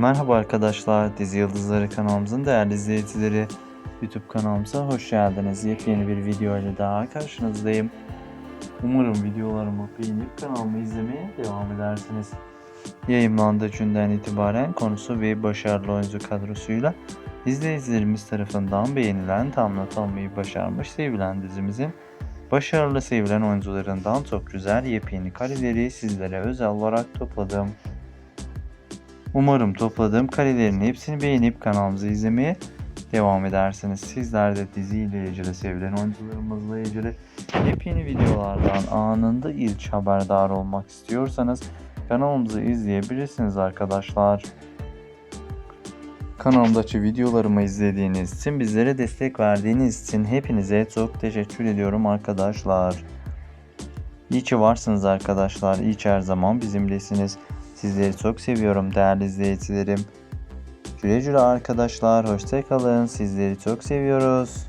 Merhaba arkadaşlar, Dizi Yıldızları kanalımızın değerli izleyicileri. YouTube kanalımıza hoş geldiniz. Yepyeni bir video ile daha karşınızdayım. Umarım videolarımı beğenip kanalımı izlemeye devam edersiniz. Yayınlandığı günden itibaren konusu ve başarılı oyuncu kadrosuyla izleyicilerimiz tarafından beğenilen, tam almayı başarmış sevilen dizimizin başarılı sevilen oyuncularından çok güzel yepyeni kareleri sizlere özel olarak topladım. Umarım topladığım karelerin hepsini beğenip kanalımızı izlemeye devam edersiniz. Sizler de diziyle ilgili sevilen oyuncularımızla ilgili yepyeni videolardan anında ilk haberdar olmak istiyorsanız kanalımızı izleyebilirsiniz arkadaşlar. Kanalımdaki videolarımı izlediğiniz için, bizlere destek verdiğiniz için hepinize çok teşekkür ediyorum arkadaşlar. İyi ki varsınız arkadaşlar. İyi ki her zaman bizimlesiniz. Sizleri çok seviyorum değerli izleyicilerim. Güle güle arkadaşlar. Hoşçakalın. Sizleri çok seviyoruz.